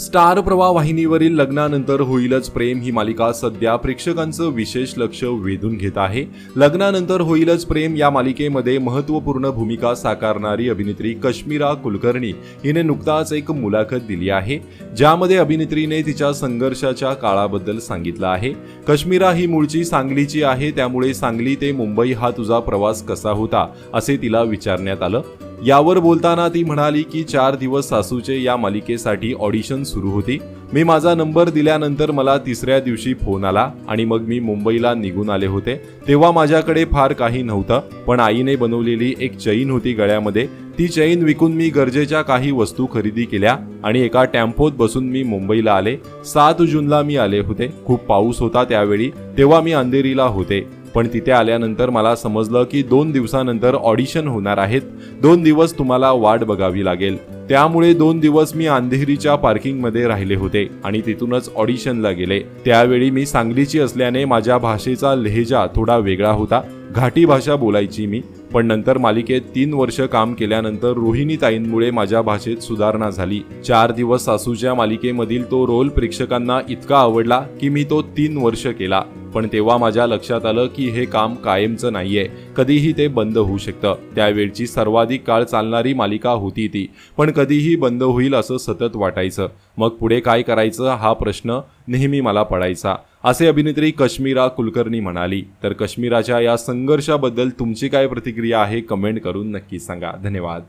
Star प्रवाह वाहिनीवरील लग्नानंतर होईलच प्रेम ही मालिका सध्या प्रेक्षकांचं विशेष लक्ष वेधून घेत आहे. लग्नानंतर होईलच प्रेम या मालिकेमध्ये महत्त्वपूर्ण भूमिका साकारणारी अभिनेत्री कश्मीरा कुलकर्णी हिने नुकताच एक मुलाखत दिली आहे ज्यामध्ये अभिनेत्रीने तिच्या संघर्षाच्या काळाबद्दल सांगितलं आहे. कश्मीरा ही मूळची सांगलीची आहे त्यामुळे सांगली ते मुंबई हा तुझा प्रवास कसा होता असे तिला विचारण्यात आलं. यावर बोलताना ती म्हणाली की चार दिवस सासूचे या मालिकेसाठी ऑडिशन सुरू होती. मी माझा नंबर दिल्यानंतर मला तिसऱ्या दिवशी फोन आला आणि मग मी मुंबईला निघून आले होते. तेव्हा माझ्याकडे फार काही नव्हतं पण आईने बनवलेली एक चैन होती गळ्यामध्ये. ती चैन विकून मी गरजेच्या काही वस्तू खरेदी केल्या आणि एका टॅम्पोत बसून मी मुंबईला आले. सात जूनला मी आले होते. खूप पाऊस होता त्यावेळी. तेव्हा मी अंधेरीला होते. पण तिथे आल्यानंतर मला समजलं की दोन दिवसानंतर ऑडिशन होणार आहेत. दोन दिवस तुम्हाला वाट बघावी लागेल. त्यामुळे दोन दिवस मी अंधेरीच्या पार्किंगमध्ये राहिले होते आणि तिथूनच ऑडिशनला गेले. त्यावेळी मी सांगलीची असल्याने माझ्या भाषेचा लहेजा थोडा वेगळा होता. घाटी भाषा बोलायची मी पण नंतर मालिकेत तीन वर्ष काम केल्यानंतर रोहिणी ताईंमुळे माझ्या भाषेत सुधारणा झाली. चार दिवस सासूच्या मालिकेमधील तो रोल प्रेक्षकांना इतका आवडला की मी तो तीन वर्ष केला. पण तेव्हा माझ्या लक्षात आलं की हे काम कायमचं नाहीये. कधीही ते बंद होऊ शकतं. त्यावेळची सर्वाधिक काळ चालणारी मालिका होती ती. पण कधीही बंद होईल असं सतत वाटायचं. मग पुढे काय करायचं हा प्रश्न नेहमी मला पडायचा. असे अभिनेत्री कश्मीरा कुलकर्णी म्हणाली. तर कश्मीराच्या या संघर्षाबद्दल तुमची काय प्रतिक्रिया आहे कमेंट करून नक्की सांगा. धन्यवाद.